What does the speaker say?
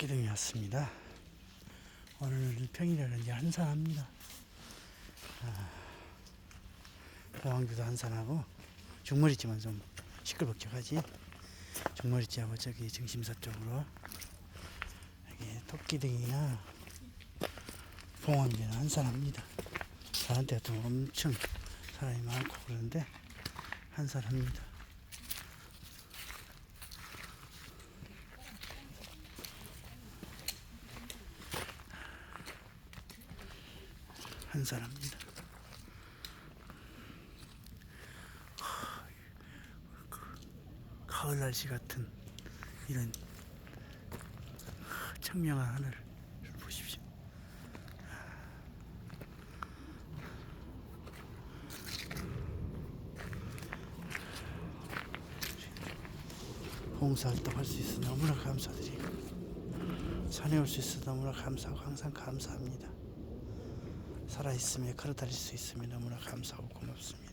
토끼등이 왔습니다. 오늘 평일에 이제 한산합니다. 아, 보왕교도 한산하고 중머리지만 좀 시끌벅적하지. 중머리지하고 저기 중심사 쪽으로 여기 토끼등이나 봉황교는 한산합니다. 거 엄청 사람이 많고 그러는데 한산합니다. 한산합니다. 하, 그 가을 날씨 같은 이런 청명한 하늘을 보십시오. 봉사활동 할 수 있어 너무나 감사드리고 산에 올 수 있어 너무나 감사하고 항상 감사합니다. 살아있으며 걸어 다닐 수 있으며 너무나 감사하고 고맙습니다.